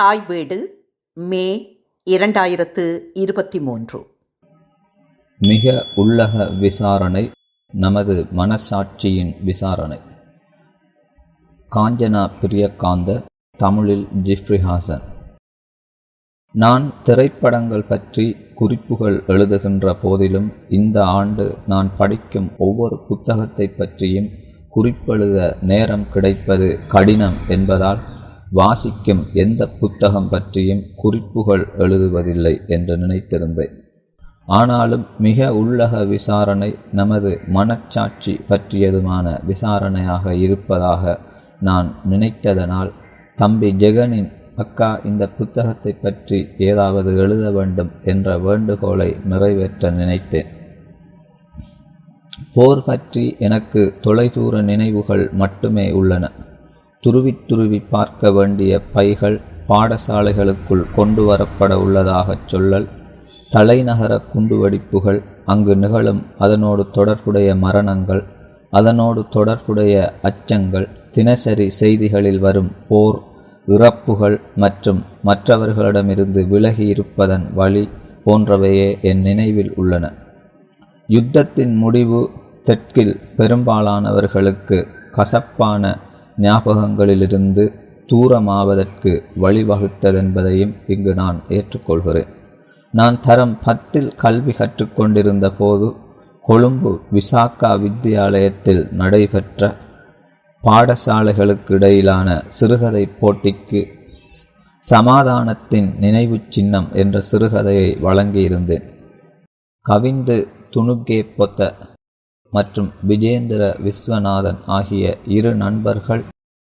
தாய் வீடு மே இரண்டாயிரத்து இருபத்தி மூன்று. மிக உள்ளக விசாரணை நமது மனசாட்சியின் விசாரணை. காஞ்சனா பிரியகாந்த தமிழில் ஜிஃப்ரி ஹாசன். நான் திரைப்படங்கள் பற்றி குறிப்புகள் எழுதுகின்ற போதிலும் இந்த ஆண்டு நான் படிக்கும் ஒவ்வொரு புத்தகத்தை பற்றியும் குறிப்பெழுத நேரம் கிடைப்பது கடினம் என்பதால் வாசிக்கும் எந்த புத்தகம் பற்றியும் குறிப்புகள் எழுதுவதில்லை என்று நினைத்திருந்தேன். ஆனாலும் மிக உள்ளக விசாரணை நமது மனச்சாட்சி பற்றியதுமான விசாரணையாக இருப்பதாக நான் நினைத்ததனால் தம்பி ஜெகனின் அக்கா இந்த புத்தகத்தை பற்றி ஏதாவது எழுத வேண்டும் என்ற வேண்டுகோளை நிறைவேற்ற நினைத்தேன். போர் பற்றி எனக்கு தொலைதூர நினைவுகள் மட்டுமே உள்ளன. துருவி துருவி பார்க்க வேண்டிய பைகள் பாடசாலைகளுக்குள் கொண்டு வரப்பட உள்ளதாகச் சொல்லல். தலைநகர குண்டுவெடிப்புகள் அங்கு நிகழும் அதனோடு தொடர்புடைய மரணங்கள் அதனோடு தொடர்புடைய அச்சங்கள் தினசரி செய்திகளில் வரும் போர் இறப்புகள் மற்றும் மற்றவர்களிடமிருந்து விலகி இருப்பதன் வழி போன்றவையே என் நினைவில் உள்ளன. யுத்தத்தின் முடிவு தெற்கில் பெரும்பாலானவர்களுக்கு கசப்பான ஞாபகங்களிலிருந்து தூரமாவதற்கு வழிவகுத்ததென்பதையும் இங்கு நான் ஏற்றுக்கொள்கிறேன். நான் தரம் பத்தில் கல்வி கற்றுக்கொண்டிருந்த போது கொழும்பு விசாக்கா வித்தியாலயத்தில் நடைபெற்ற பாடசாலைகளுக்கு இடையிலான சிறுகதை போட்டிக்கு சமாதானத்தின் நினைவு சின்னம் என்ற சிறுகதையை வழங்கியிருந்தேன். கவிந்து துணுக்கே பொத்த மற்றும் விஜேந்திர விஸ்வநாதன் ஆகிய இரு நண்பர்கள்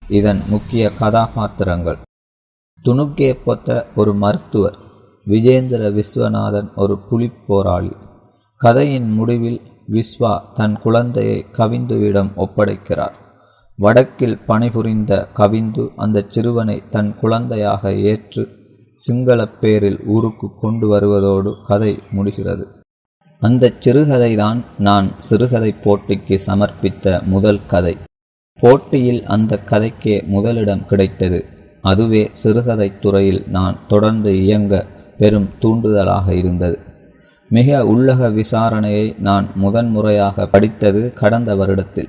இதன் முக்கிய கதாபாத்திரங்கள். துணுக்கே பொத்த ஒரு மருத்துவர் விஜேந்திர விஸ்வநாதன் ஒரு புலிப்போராளி கதையின் முடிவில் விஸ்வா தன் குழந்தையை கவிந்துவிடம் ஒப்படைக்கிறார். வடக்கில் பணிபுரிந்த கவிந்து அந்த சிறுவனை தன் குழந்தையாக ஏற்று சிங்களப் பேரில் ஊருக்கு கொண்டு வருவதோடு கதை முடிகிறது. அந்த சிறுகதைதான் நான் சிறுகதை போட்டிக்கு சமர்ப்பித்த முதல் கதை. போட்டியில் அந்த கதைக்கே முதலிடம் கிடைத்தது. அதுவே சிறுகதை துறையில் நான் தொடர்ந்து இயங்க பெரும் தூண்டுதலாக இருந்தது. மிக உள்ளக விசாரணையை நான் முதன்முறையாக படித்தது கடந்த வருடத்தில்.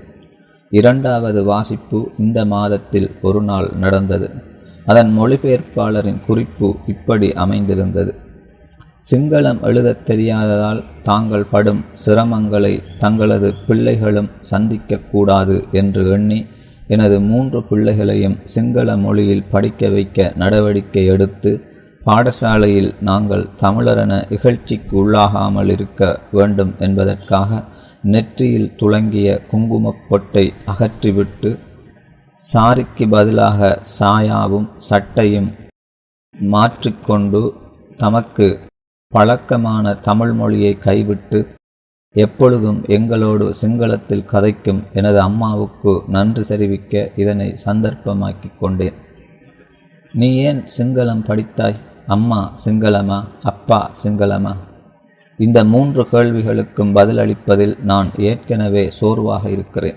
இரண்டாவது வாசிப்பு இந்த மாதத்தில் ஒரு நாள் நடந்தது. அதன் மொழிபெயர்ப்பாளரின் குறிப்பு இப்படி அமைந்திருந்தது. சிங்களம் எழுதத் தெரியாததால் தாங்கள் படும் சிரமங்களை தங்களது பிள்ளைகளும் சந்திக்கக்கூடாது என்று எண்ணி எனது மூன்று பிள்ளைகளையும் சிங்கள மொழியில் படிக்க வைக்க நடவடிக்கை எடுத்து பாடசாலையில் நாங்கள் தமிழரென இகழ்ச்சிக்கு உள்ளாகாமல் இருக்க வேண்டும் என்பதற்காக நெற்றியில் துளங்கிய குங்குமப் பொட்டை அகற்றிவிட்டு சாரிக்கு பதிலாக சாயாவும் சட்டையும் மாற்றிக்கொண்டு தமக்கு பழக்கமான தமிழ் மொழியை கைவிட்டு எப்பொழுதும் எங்களோடு சிங்களத்தில் கதைக்கும் எனது அம்மாவுக்கு நன்றி தெரிவிக்க இதனை சந்தர்ப்பமாக்கி கொண்டேன். நீ ஏன் சிங்களம் படித்தாய்? அம்மா சிங்களமா? அப்பா சிங்களமா? இந்த மூன்று கேள்விகளுக்கும் பதிலளிப்பதில் நான் ஏற்கனவே சோர்வாக இருக்கிறேன்.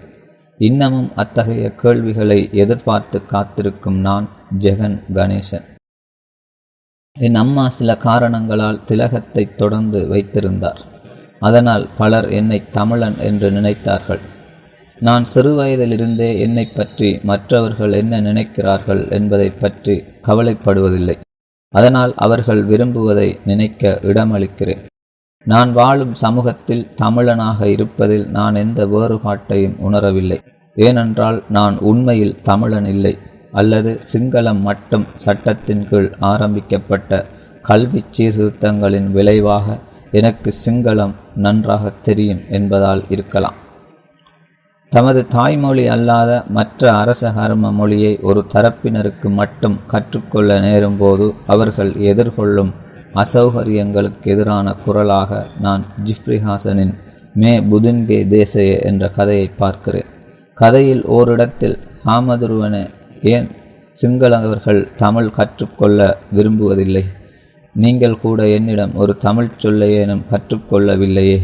இன்னமும் அத்தகைய கேள்விகளை எதிர்பார்த்து காத்திருக்கும் நான் ஜெகன் கணேசன். என் அம்மா சில காரணங்களால் திலகத்தை தொடர்ந்து வைத்திருந்தார். அதனால் பலர் என்னை தமிழன் என்று நினைத்தார்கள். நான் சிறுவயதிலிருந்தே என்னை பற்றி மற்றவர்கள் என்ன நினைக்கிறார்கள் என்பதை பற்றி கவலைப்படுவதில்லை. அதனால் அவர்கள் விரும்புவதை நினைக்க இடமளிக்கிறேன். நான் வாழும் சமூகத்தில் தமிழனாக இருப்பதில் நான் எந்த வேறுபாட்டையும் உணரவில்லை. ஏனென்றால் நான் உண்மையில் தமிழன் இல்லை. அல்லது சிங்களம் மட்டும் சட்டத்தின் கீழ் ஆரம்பிக்கப்பட்ட கல்வி சீர்திருத்தங்களின் விளைவாக எனக்கு சிங்களம் நன்றாக தெரியும் என்பதால் இருக்கலாம். தமது தாய்மொழி அல்லாத மற்ற அரச கர்ம மொழியை ஒரு தரப்பினருக்கு மட்டும் கற்றுக்கொள்ள நேரும்போது அவர்கள் எதிர்கொள்ளும் அசௌகரியங்களுக்கு எதிரான குரலாக நான் ஜிப்ரிஹாசனின் மே புதின்கே தேசய என்ற கதையை பார்க்கிறேன். கதையில் ஓரிடத்தில் ஹாமதுருவனே ஏன் சிங்களவர்கள் தமிழ் கற்றுக்கொள்ள விரும்புவதில்லை? நீங்கள் கூட என்னிடம் ஒரு தமிழ் சொல்லையேனும் கற்றுக்கொள்ளவில்லையே?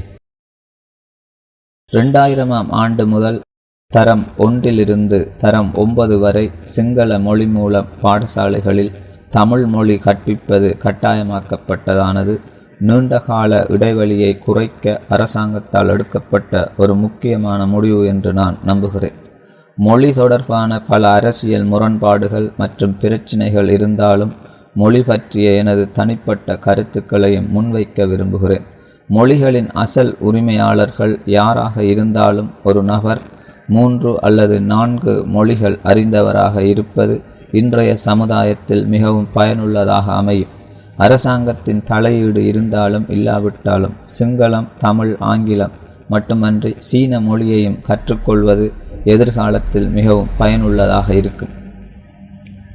ரெண்டாயிரமாம் ஆண்டு முதல் தரம் ஒன்றிலிருந்து தரம் ஒன்பது வரை சிங்கள மொழி மூலம் பாடசாலைகளில் தமிழ் மொழி கற்பிப்பது கட்டாயமாக்கப்பட்டதானது. நீண்டகால இடைவெளியை குறைக்க அரசாங்கத்தால் எடுக்கப்பட்ட ஒரு முக்கியமான முடிவு என்று நான் நம்புகிறேன். மொழி தொடர்பான பல அரசியல் முரண்பாடுகள் மற்றும் பிரச்சினைகள் இருந்தாலும் மொழி பற்றிய எனது தனிப்பட்ட கருத்துக்களையும் முன்வைக்க விரும்புகிறேன். மொழிகளின் அசல் உரிமையாளர்கள் யாராக இருந்தாலும் ஒரு நபர் மூன்று அல்லது நான்கு மொழிகள் அறிந்தவராக இருப்பது இன்றைய சமுதாயத்தில் மிகவும் பயனுள்ளதாக அமையும். அரசாங்கத்தின் தலையீடு இருந்தாலும் இல்லாவிட்டாலும் சிங்களம் தமிழ் ஆங்கிலம் மட்டுமன்றி சீன மொழியையும் கற்றுக்கொள்வது எதிர்காலத்தில் மிகவும் பயனுள்ளதாக இருக்கும்.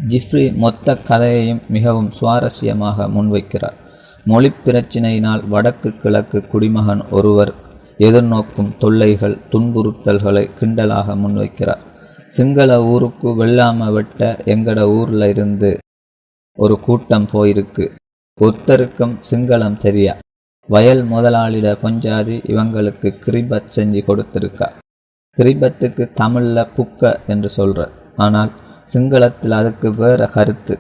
ஜிஃப்ரி மொத்த கதையையும் மிகவும் சுவாரஸ்யமாக முன்வைக்கிறார். மொழி பிரச்சினையினால் வடக்கு கிழக்கு குடிமகன் ஒருவர் எதிர்நோக்கும் தொல்லைகள் துன்புறுத்தல்களை கிண்டலாக முன்வைக்கிறார். சிங்கள ஊருக்கு வெள்ளாம வெட்ட எங்கட ஊர்ல இருந்து ஒரு கூட்டம் போயிருக்கு. ஒருத்தருக்கும் சிங்களம் தெரியா? வயல் முதலாளிட பொஞ்சாதி இவங்களுக்கு கிரிபத் செஞ்சு கொடுத்திருக்கா? கிரிபத்துக்கு தமிழ்ல புக்க என்று சொல்ற. ஆனால் சிங்களத்தில் அதுக்கு வேற கருத்து.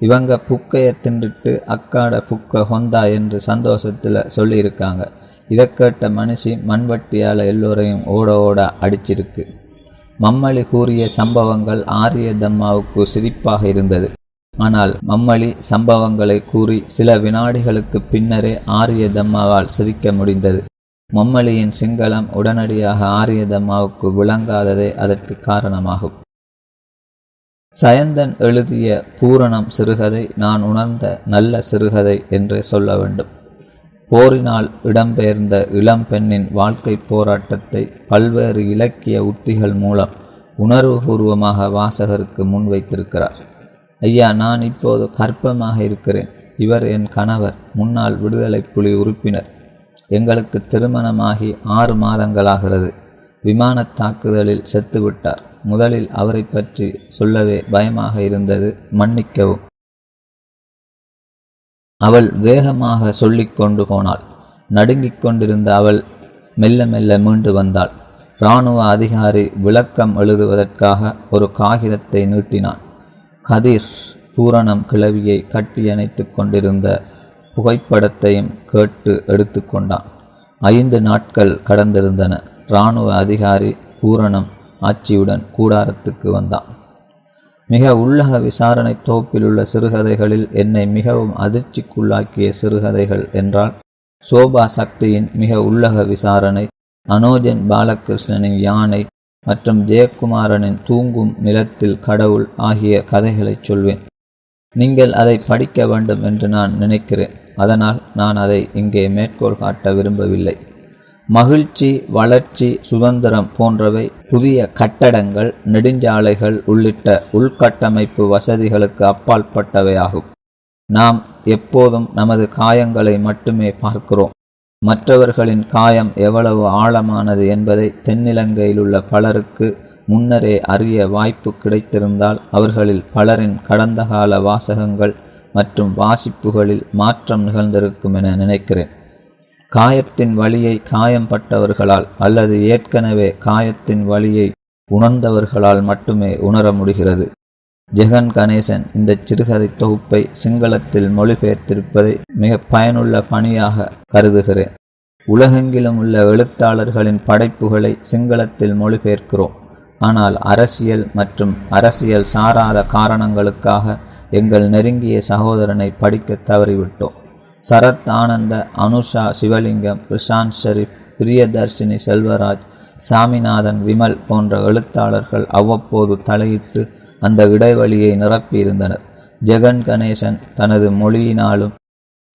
இவங்க புக்கையை தின்றுட்டு அக்காட புக்க ஹொந்தா என்று சந்தோஷத்தில் சொல்லியிருக்காங்க. இதை கேட்ட மனுஷி மண்வட்டியால் எல்லோரையும் ஓட ஓட அடிச்சிருக்கு. மம்மளி கூறிய சம்பவங்கள் ஆரியதம்மாவுக்கு சிரிப்பாக இருந்தது. ஆனால் மம்மளி சம்பவங்களை கூறி சில வினாடிகளுக்கு பின்னரே ஆரியதம்மாவால் சிரிக்க முடிந்தது. மம்மலியின் சிங்களம் உடனடியாக ஆரியதம்மாவுக்கு விளங்காததே அதற்கு காரணமாகும். சயந்தன் எழுதிய பூரணம் சிறுகதை நான் உணர்ந்த நல்ல சிறுகதை என்றே சொல்ல வேண்டும். போரினால் இடம்பெயர்ந்த இளம்பெண்ணின் வாழ்க்கை போராட்டத்தை பல்வேறு இலக்கிய உத்திகள் மூலம் உணர்வுபூர்வமாக வாசகருக்கு முன்வைத்திருக்கிறார் ஐயா நான் இப்போது கற்பமாக இருக்கிறேன். இவர் என் கணவர். முன்னாள் விடுதலை புலி உறுப்பினர். எங்களுக்கு திருமணமாகி ஆறு மாதங்களாகிறது. விமான தாக்குதலில் செத்துவிட்டார். முதலில் அவரை பற்றி சொல்லவே பயமாக இருந்தது மன்னிக்கவும். அவள் வேகமாக சொல்லிக் கொண்டு போனாள். நடுங்கிக் கொண்டிருந்த அவள் மெல்ல மெல்ல மீண்டு வந்தாள். இராணுவ அதிகாரி விளக்கம் எழுதுவதற்காக ஒரு காகிதத்தை நீட்டினான். கதிர் பூரணம் கிளவியை கட்டியணைத்து கொண்டிருந்த புகைப்படத்தையும் கேட்டு எடுத்துக்கொண்டான் ஐந்து நாட்கள் கடந்திருந்தன. இராணுவ அதிகாரி பூரணம் ஆட்சியுடன் கூடாரத்துக்கு வந்தான். மிக உள்ளக விசாரணை தொகுப்பிலுள்ள சிறுகதைகளில் என்னை மிகவும் அதிர்ச்சிக்குள்ளாக்கிய சிறுகதைகள் என்றால் சோபா சக்தியின் மிக உள்ளக விசாரணை அனோஜன் பாலகிருஷ்ணனின் யானை மற்றும் ஜெயக்குமாரனின் தூங்கும் நிலத்தில் கடவுள் ஆகிய கதைகளைச் சொல்வேன். நீங்கள் அதை படிக்க வேண்டும் என்று நான் நினைக்கிறேன். அதனால் நான் அதை இங்கே மேற்கோள் காட்ட விரும்பவில்லை. மகிழ்ச்சி வளர்ச்சி சுதந்திரம் போன்றவை புதிய கட்டடங்கள் நெடுஞ்சாலைகள் உள்ளிட்ட உள்கட்டமைப்பு வசதிகளுக்கு அப்பாற்பட்டவையாகும். நாம் எப்போதும் நமது காயங்களை மட்டுமே பார்க்கிறோம். மற்றவர்களின் காயம் எவ்வளவு ஆழமானது என்பதை தென்னிலங்கையிலுள்ள பலருக்கு முன்னரே அறிய வாய்ப்பு கிடைத்திருந்தால் அவர்களில் பலரின் கடந்த கால வாசகங்கள் மற்றும் வாசிப்புகளில் மாற்றம் நிகழ்ந்திருக்கும் என நினைக்கிறேன். காயத்தின் வழியை காயம்பட்டவர்களால் அல்லது ஏற்கனவே காயத்தின் வழியை உணர்ந்தவர்களால் மட்டுமே உணர முடிகிறது. ஜெகன் கணேசன் இந்த சிறுகதை தொகுப்பை சிங்களத்தில் மொழிபெயர்த்திருப்பதை மிக பயனுள்ள பணியாக கருதுகிறேன். உலகெங்கிலும் உள்ள எழுத்தாளர்களின் படைப்புகளை சிங்களத்தில் மொழிபெயர்க்கிறோம். ஆனால் அரசியல் மற்றும் அரசியல் சாராத காரணங்களுக்காக எங்கள் நெருங்கிய சகோதரனை படிக்க தவறிவிட்டோம். சரத் ஆனந்த அனுஷா சிவலிங்கம் பிரசாந்த் ஷெரீப் பிரியதர்ஷினி செல்வராஜ் சாமிநாதன் விமல் போன்ற எழுத்தாளர்கள் அவ்வப்போது தலையிட்டு அந்த இடைவெளியை நிரப்பியிருந்தனர். ஜெகன் கணேசன் தனது மொழியினாலும்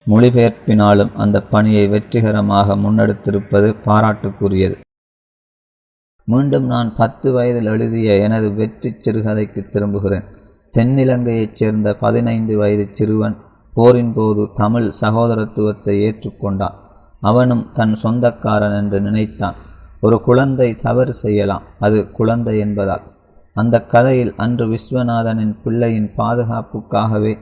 மொழிபெயர்ப்பினாலும் அந்த பணியை வெற்றிகரமாக முன்னெடுத்திருப்பது பாராட்டுக்குரியது. மீண்டும் நான் பத்து வயதில் எழுதிய எனது வெற்றி சிறுகதைக்கு திரும்புகிறேன். தென்னிலங்கையைச் சேர்ந்த பதினைந்து வயது சிறுவன் போரின் போது தமிழ் சகோதரத்துவத்தை ஏற்றுக்கொண்டான். அவனும் தன் சொந்தக்காரன் என்று நினைத்தான். ஒரு குழந்தை தவறு செய்யலாம் அது குழந்தை என்பதால். அந்த கதையில் அன்று விஸ்வநாதனின் பிள்ளையின் பாதுகாப்புக்காகவே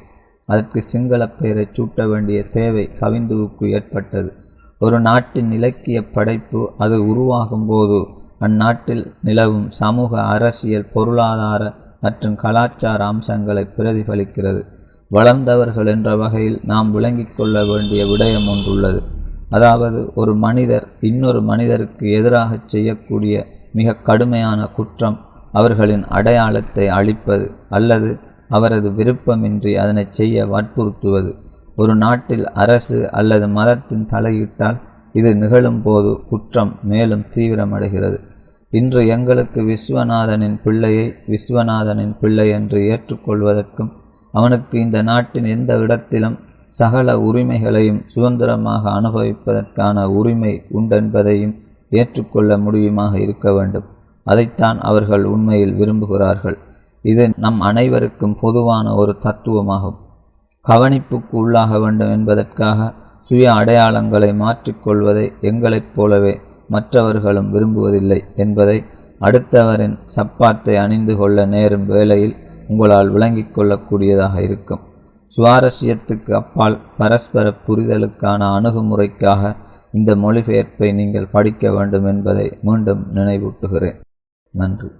அதற்கு சிங்கள பெயரைச் சூட்ட வேண்டிய தேவை கவிந்துவுக்கு ஏற்பட்டது. ஒரு நாட்டின் இலக்கிய படைப்பு அது உருவாகும் போது அந்நாட்டில் நிலவும் சமூக அரசியல் பொருளாதார மற்றும் கலாச்சார அம்சங்களை பிரதிபலிக்கிறது. வளர்ந்தவர்கள் என்ற வகையில் நாம் விளங்கிக் கொள்ள வேண்டிய விடயம் ஒன்றுள்ளது. அதாவது ஒரு மனிதர் இன்னொரு மனிதருக்கு எதிராக செய்யக்கூடிய மிக கடுமையான குற்றம் அவர்களின் அடையாளத்தை அழிப்பது அல்லது அவரது விருப்பமின்றி அதனை செய்ய வற்புறுத்துவது. ஒரு நாட்டில் அரசு அல்லது மதத்தின் தலையிட்டால் இது நிகழும்போது குற்றம் மேலும் தீவிரமடைகிறது. இன்று எங்களுக்கு விஸ்வநாதனின் பிள்ளையை விஸ்வநாதனின் பிள்ளை என்று ஏற்றுக்கொள்வதற்கும் அவனுக்கு இந்த நாட்டின் எந்த இடத்திலும் சகல உரிமைகளையும் சுதந்திரமாக அனுபவிப்பதற்கான உரிமை உண்டென்பதையும் ஏற்றுக்கொள்ள முடியுமாக இருக்க வேண்டும். அதைத்தான் அவர்கள் உண்மையில் விரும்புகிறார்கள். இது நம் அனைவருக்கும் பொதுவான ஒரு தத்துவமாகும். கவனிப்புக்கு உள்ளாக வேண்டும் என்பதற்காக சுய அடையாளங்களை மாற்றிக்கொள்வதை எங்களைப் போலவே மற்றவர்களும் விரும்புவதில்லை என்பதை அடுத்தவரின் சப்பாத்தை அணிந்து கொள்ள நேரும் வேளையில் உங்களால் விளங்கிக் கொள்ளக்கூடியதாக இருக்கும். சுவாரஸ்யத்துக்கு அப்பால் பரஸ்பர புரிதலுக்கான அணுகுமுறைக்காக இந்த மொழிபெயர்ப்பை நீங்கள் படிக்க வேண்டும் என்பதை மீண்டும் நினைவூட்டுகிறேன். நன்றி.